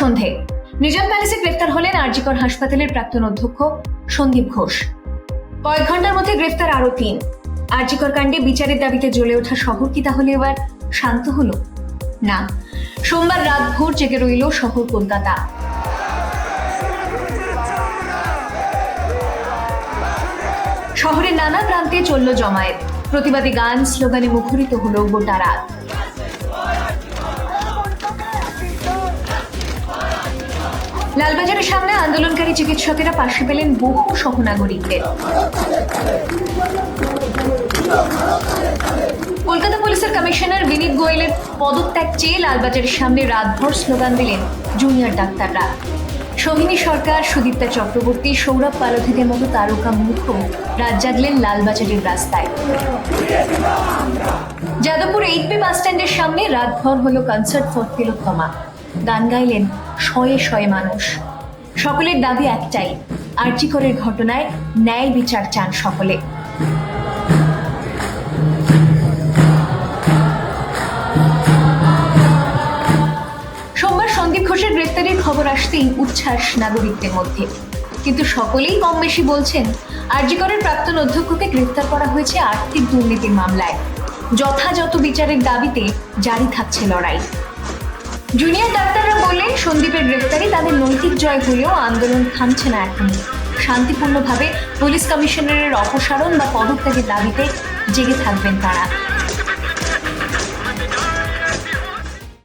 সন্ধে। নিজাম প্যালেসে গ্রেফতার হলেন আরজিকর হাসপাতালের প্রাক্তন অধ্যক্ষ সন্দীপ ঘোষ। কয়েক ঘণ্টার মধ্যে গ্রেফতার আরও তিন। আরজিকর কাণ্ডে বিচারের দাবিতে জ্বলে ওঠা শহর কি তাহলে এবার শান্ত হলো? না, সোমবার রাত ভোর জেগে রইল শহর কলকাতা। শহরের নানা প্রান্তে চলল জমায়েত। প্রতিবাদী গান, স্লোগানে মুখরিত হলো গোটা রাত। লালবাজারের সামনে আন্দোলনকারী চিকিৎসকেরা পাশে পেলেন বহু সহনাগরিকদের। কলকাতা পুলিশের কমিশনার বিনীত গোয়েলের পদত্যাগ চেয়ে লালবাজারের সামনে রাতভর স্লোগান দিলেন জুনিয়র ডাক্তাররা। সোহিনী সরকার, সুদীপ্তা চক্রবর্তী, সৌরভ পালধিদের মতো তারকা মুখ রাত জাগলেন লালবাজারের রাস্তায়। যাদবপুর এইট বি বাস স্ট্যান্ডের সামনে রাতভর হলো কনসার্ট ফর তিলোত্তমা। গান গাইলেন শয়ে শয়ে মানুষ। সকলের দাবি একটাই আর্চিকরের ঘটনায় ন্যায় বিচার চান সকলে। সোমবার সন্দীপ ঘোষের গ্রেফতারির খবর আসতেই উচ্ছ্বাস নাগরিকদের মধ্যে। কিন্তু সকলেই কম বেশি বলছেন আরজিকরের প্রাক্তন অধ্যক্ষকে গ্রেফতার করা হয়েছে আর্থিক দুর্নীতির মামলায়। যথাযথ বিচারের দাবিতে জারি থাকছে লড়াই। জুনিয়র ডাক্তাররা বললেন, সন্দীপের গ্রেফতারি তাদের নৈতিক জয় হলেও আন্দোলন থামছে না এখন। শান্তিপূর্ণভাবে পুলিশ কমিশনারের অপসারণ বা পদত্যাগের দাবিতে জেগে থাকবেন তারা।